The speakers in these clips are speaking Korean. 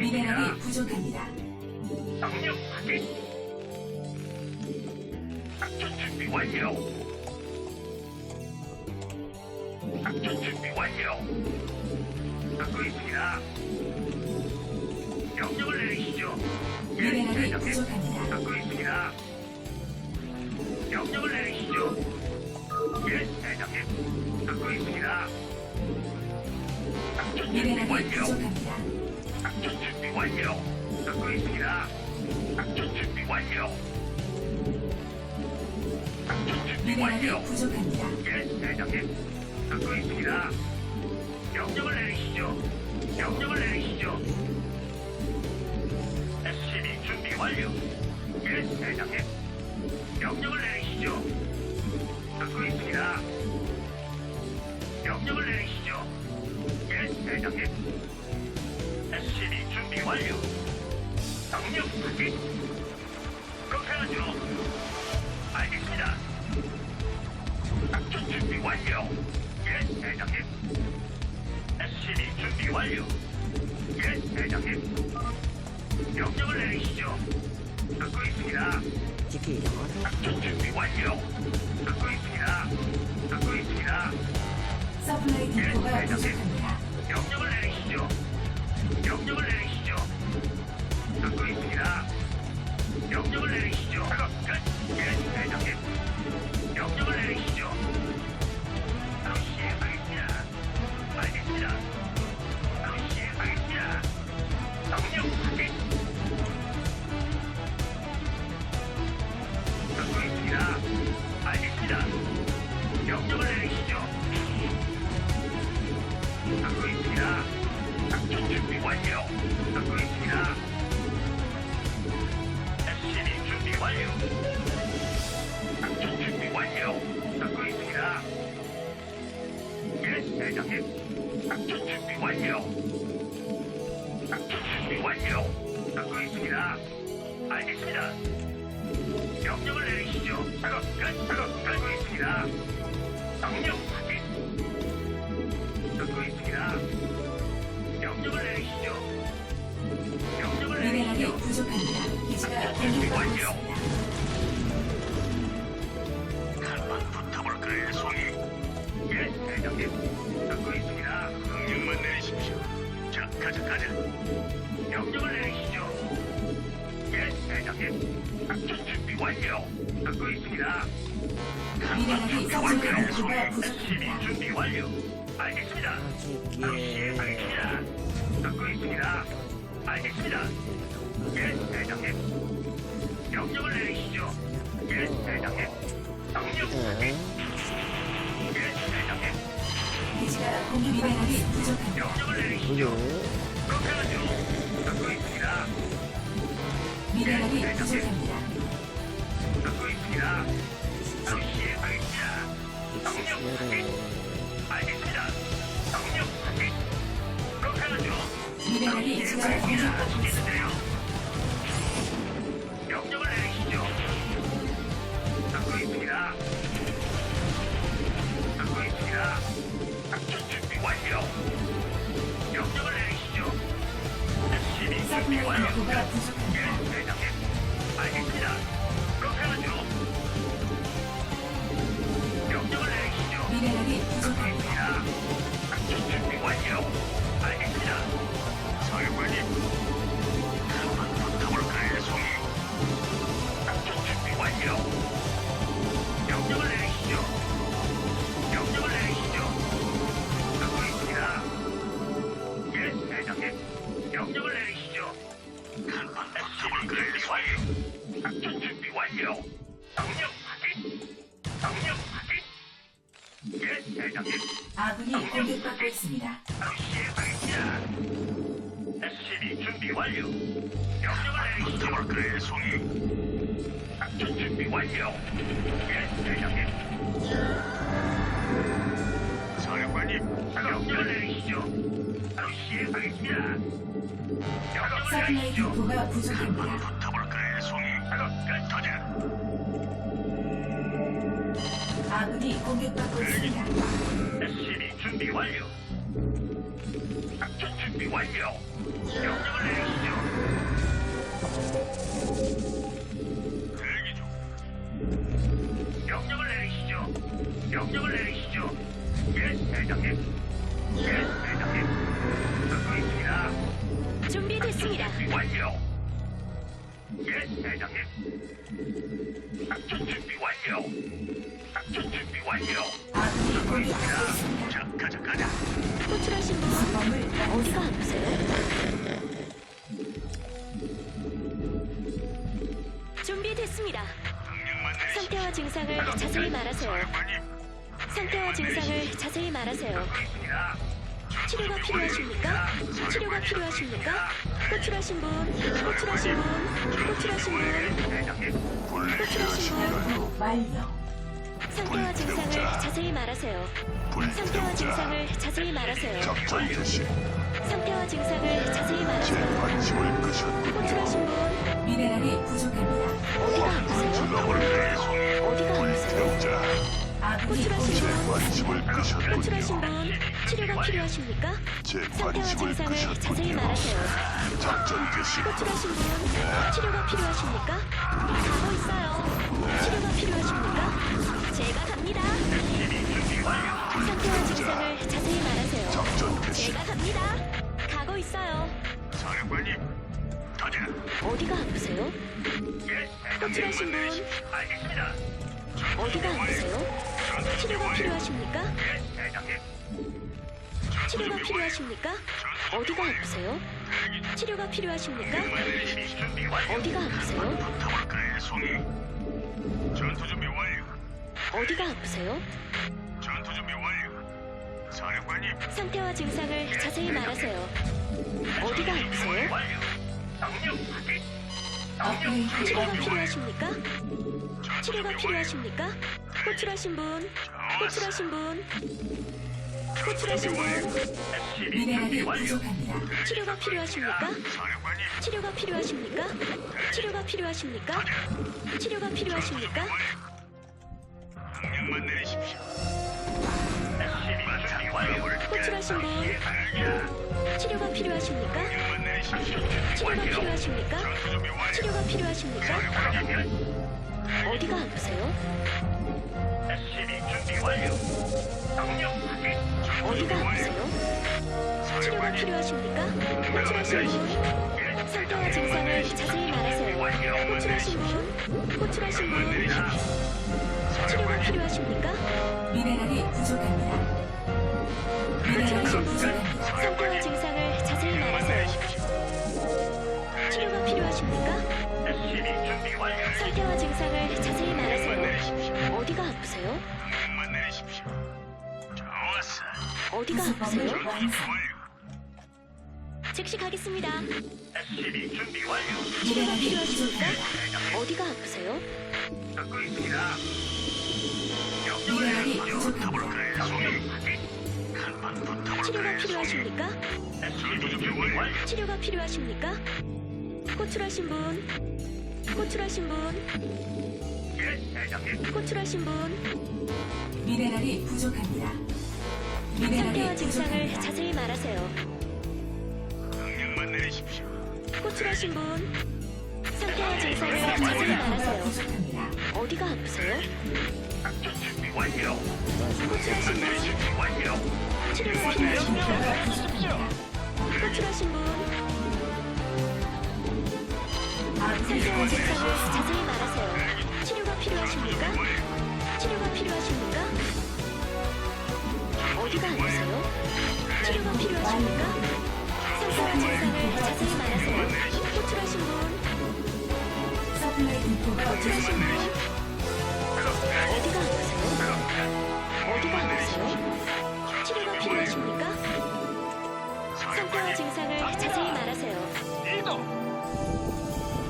미네랄이 부족합니다. 명령 확인. 작전 준비 완료. 작전 준비 완료. 듣고 있습니다. 명령을 내리시죠. 예, 미네랄이 대장님. 부족합니다. 듣고 있습니다. 명령을 내리시죠. 예, 대장님. 듣고 있습니다. 작전 준비 미네랄이 완료. 부족합니다. 작전 준비 완료. 듣고 있습니다. 작전 준비 완료. 작전 준비 미네랄이 완료. 부족합니다. 예, 대장님. 듣고 있습니다. 명령을 내리시죠. 명령을 내리시죠. SCB 준비 완료. 예, 대장님. 명령을 내리시죠. 듣고 있습니다. 명령을 내리시죠. 예, 대장님. 완료. 명령 확인. 그렇게 하죠. 알겠습니다. 작전 준비 완료. 예, 대장님. SCB 준비 완료. 예, 대장님. 명령을 내리시죠. 듣고 있습니다. 작전 준비 완료. 듣고 있습니다. 듣고 있습니다. 서플라이 예, 디포가 대장님. 부족합니다. 명령을 내리시죠. 명령을 내리시죠. 명령을 내리시 대장님. 작전 준비 완료. 작전 준비 완료. 듣고 있습니다. 알겠습니다. 명령을 내리시죠. 작업 끝. 작업 끝고 있습니다. 명령 확인. 듣고 있습니다. 명령을 내리시죠. 명령을 미네랄이 내리시죠. 부족합니다. 기지가 공격받고 있습니다. 한번 붙어볼까요, 송이? 예, 대장님. 가자. 명령을 내리시죠. 예, 대장님. 작전 준비 완료. 듣고 있습니다. 미네랄이 부족합니다. 준비 완료. 알겠습니다. 바로 지키 시행하겠습니다. 듣고 있습니다. 알겠습니다. 예, 대장님. 명령을 내리시죠. 예, 대장님. 명령 확인. 예, 대장님. 기지가 공격 미네랄이 부족합니다. 명령을 내리시죠. 그래 그렇게 하죠. 듣고 있습니다. 미네랄이 부족합니다. 그렇게 하죠. 미네랄이 있습니다. 붙어볼까요, 송이? 작전 준비 완료. 명령 확인. 명령 확인. 예, 대장님. 아군이 공격받고 있습니다. 바로 시행하겠습니다. SCB 준비 완료. 명령을 내리시죠. 붙어볼까요, 송이? 작전 준비 완료. 예, 대장님. 사령관님, 명령을 내리시죠. 바로 시 행하겠습니다. 명령을 서플라이 내리시죠. 디포가 부족합니다. 붙어볼까요, 송이? 작업 끝, 터져. 아군이 공격받고 있습니다. SCB 준비 완료. 작전 준비 완료. 명령을 내리시죠. 대기 중. 명령을 내리시죠. 명령을 내리시죠. 예, 대장님. 예, 대장님. 듣고 있습니다. 준비됐습니다. 준비 완료. 예, 대장님. 작전 준비 완료. 작전 준비 완료. 듣고 있습니다. 자, 가자, 가자. 호출하신 분 건물 어디가. 아프세요? 준비됐습니다. 상태와 증상을 자세히 말하세요. 상태와 증상을 자세히 말하세요. 치료가 필요하십니까? 치료가 필요하십니까? 호출하신 분, 호출하신 분, 호출하신 분. 호출하신 분. 완료. 상태와 증상을 자세히 말하세요. 상태와 증상을 자세히 말하세요. 상태와 증상을 자세히 말하세요. 호출하신 분, 미네랄이 부족합니다. 어디가 아프세요? 어디가 아프세요? 호출하신 제 분, 호출하신. 분, 치료가 필요하십니까? 제 상태와 관심을 증상을 자세히 끄셨군요. 말하세요. 작전 개시 호출하신 분, 치료가 필요하십니까? 가고 있어요. 치료가 필요하십니까? 제가 갑니다. 상태와 증상을 자세히 말하세요. 작전 개시 제가 갑니다. 가고 있어요. 사령관님, 가자. 어디가 아프세요? 예, 호출하신 분, 알겠습니다. 어디가 아프세요? 치료가 필요하십니까? 예, 대장님. 치료가 필요하십니까? 어디가 아프세요? 치료가 필요하십니까? 어디가 아프세요? 붙어볼까요, 송이? 전투 준비 완료. 어디가 아프세요? 전투 준비 완료. 사령관님, 상태와 증상을 자세히 말하세요. 어디가 아프세요? 완료. 업그레이드 치료가. 필요하십니까? 치료가 필요하십니까? 호출하신 분, 호출하신 분, 호출하신 분, 미네랄이. 부족합니다. 치료가 필요하십니까? 사령관님, 치료가 필요하십니까? 치료가 필요하십니까? 치료가 필요하십니까? 명령만 내리십시오. SCB. 호출하신 분. 치료가 필요하십니까? 내리십시오. 치료가 필요하십니까? 전투 준비 완료. 치료가 필요하십니까? 사령관님, 어디가 아프세요? SCB 준비 완료. 명령. 어디가 아프세요? 치료가 필요하십니까? 호출하신 분, 상태와 증상을 자세히 말하세요. 호출하신 분, 호출하신 분, 치료가 필요하십니까? 미네랄이 부족합니다. 미네랄이 호출하신 분, 부족합니다. 상태와 증상을 자세히 말하세요. 치료가 필요하십니까? 상태와 증상을 자세히 말하세요. 어디가 아프세요? 어. 어디가 아프세요? 즉시 가겠습니다. SCB 준비 완료. 치료가 필요하십니까? 부족합니다. 어디가 아프세요? 듣고 있습니다. 미네랄이 부족합니다. 치료가? 필요하십니까? SCB 준비 완료. 치료가 필요하십니까? 호출하신 분, 호출하신 분, 예, 대장님. 호출하신 분, 미네랄이 부족합니다. 상태와 증상을. 자세히 말하세요. 명령만 내리십시오. 호출하신 분, 상태와 증상을 자세히 말하세요. 부족합니다. 어디가 아프세요? 작전 준비 완료. 호출하신 분, 완료. 미네랄이 부족합니다. 호출하신 분, 상태와 증상을 자세히 말하세요. 치료가 필요하십니까? 치료가 필요하십니까? 어디가 아프세요? 치료가 필요하십니까? 상태와 증상을 자세히 말하세요. 호출하신 분, 서플라이 인포가 호출하신 분. 어디가 아프세요? 어디가 아프세요? 치료가 필요하십니까? 상태와 증상을 자세히 말하세요. 이동.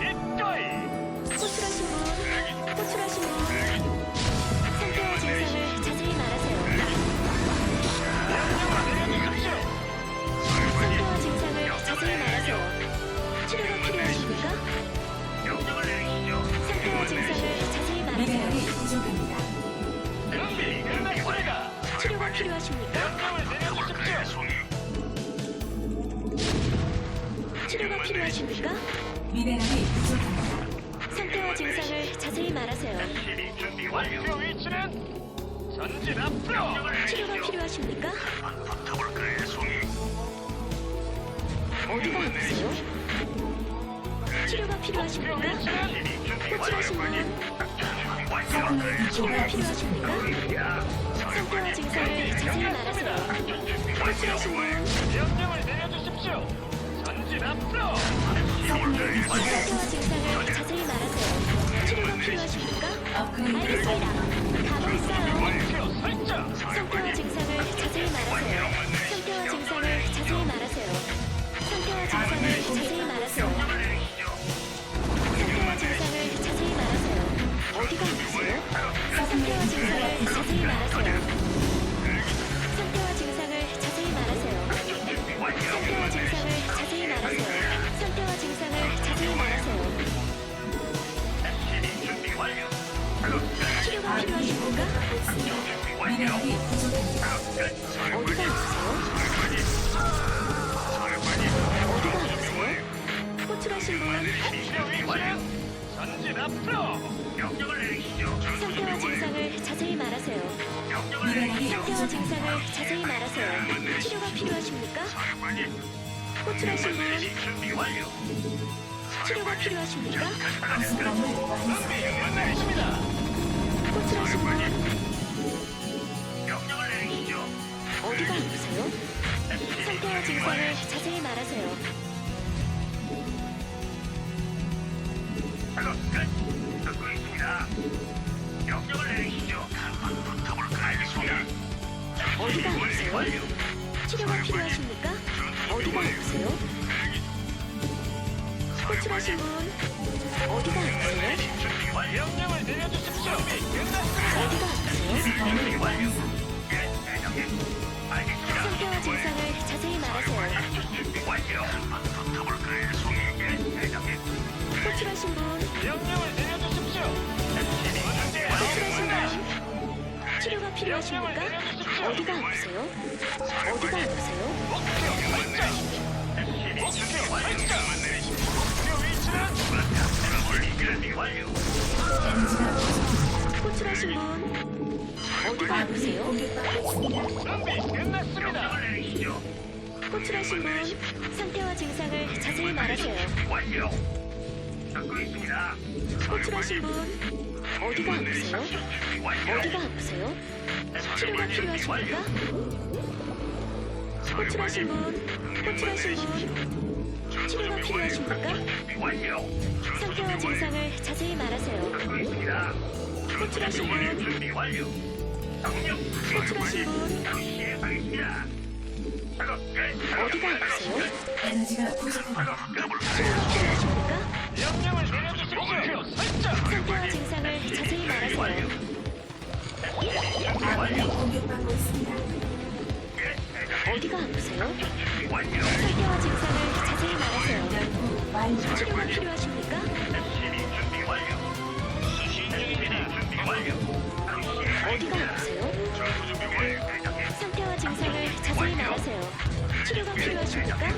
이거이. 호출하신 분, 호출하신 분, 미네랄이. 부족합니다. 준비 끝났습니다. 치료가 필요하십니까? 명령을 내려주십시오. 송이. 치료가 필요하십니까? 미네랄이 부족합니다. 상태와 증상을 자세히 말하세요. SCB 준비 완료. 목표 위치는 전진 앞으로. 치료가 필요하십니까? 송이? 어디가 아프세요? 치료가 필요하십니까? 위치는 호출하신. 분 디포가 필요하십니까? 상태와 증상을 자세히 말하세요. 명령을 내려주십시오. 전진 앞으로. 상태와 증상을 자세히 말하세요. 치료가 필요하십니까? 알겠습니다. 있어요. 목표 설정. 증상을 자세히 말하세요. 상태와 증상을 자세히 말하세요. 상태와 증상을 자세히 말하세요. 자세히 말하세요. 치료가 필요하십니까? 호출하신 분 준비 완료. 치료가 필요하십니까? 완성. 내리십니다. 호출하신 분 명령을 내리시죠. 어디가 아프세요? 상태와 증상을 자세히 말하세요. 호출하신 분 어디가 아프세요? 준비 완료. 명령을 내려주십시오. 끝났습니다. 어디가 아프세요? 건설함을 완성. 예, 대장님. 알겠습니다. 상태와 증상을 자세히 말하세요. 준비 완료. 한번 붙어볼까요, 송이? 예, 대장님. 호출하신 분 명령을 내려주십시오. 문제 호출하신 없습니다. 분 치료가 필요하십니까? 어디가 아프세요? 어디가 아프세요? 목표 설정. 목표 설정. 호출하신 분 어디가 아프세요? 준비 끝났습니다. 내리시죠. 호출하신 분 상태와 증상을 자세히 말하세요. 완료. 듣고 있습니다. 호출하신 분 어디가 아프세요? 어디가 아프세요? 치료가 필요하십니까? 호출하신 분 호출하신 분 치료가 필요하십니까? 완료. 상태와 증상을 자세히 말하세요. 듣고 있습니다. 호출하신 분. 호출하신 분. 어디가 아프세요? 에너지가. 상태와 증상을 자세히 말하세요. 어디가 아프세요? 증상을 자세히 말하세요. 완료. 치료가 필요하십니까? 어디가 아프세요? 상태와 증상을 자세히 말하세요. 치료가 필요하십니까?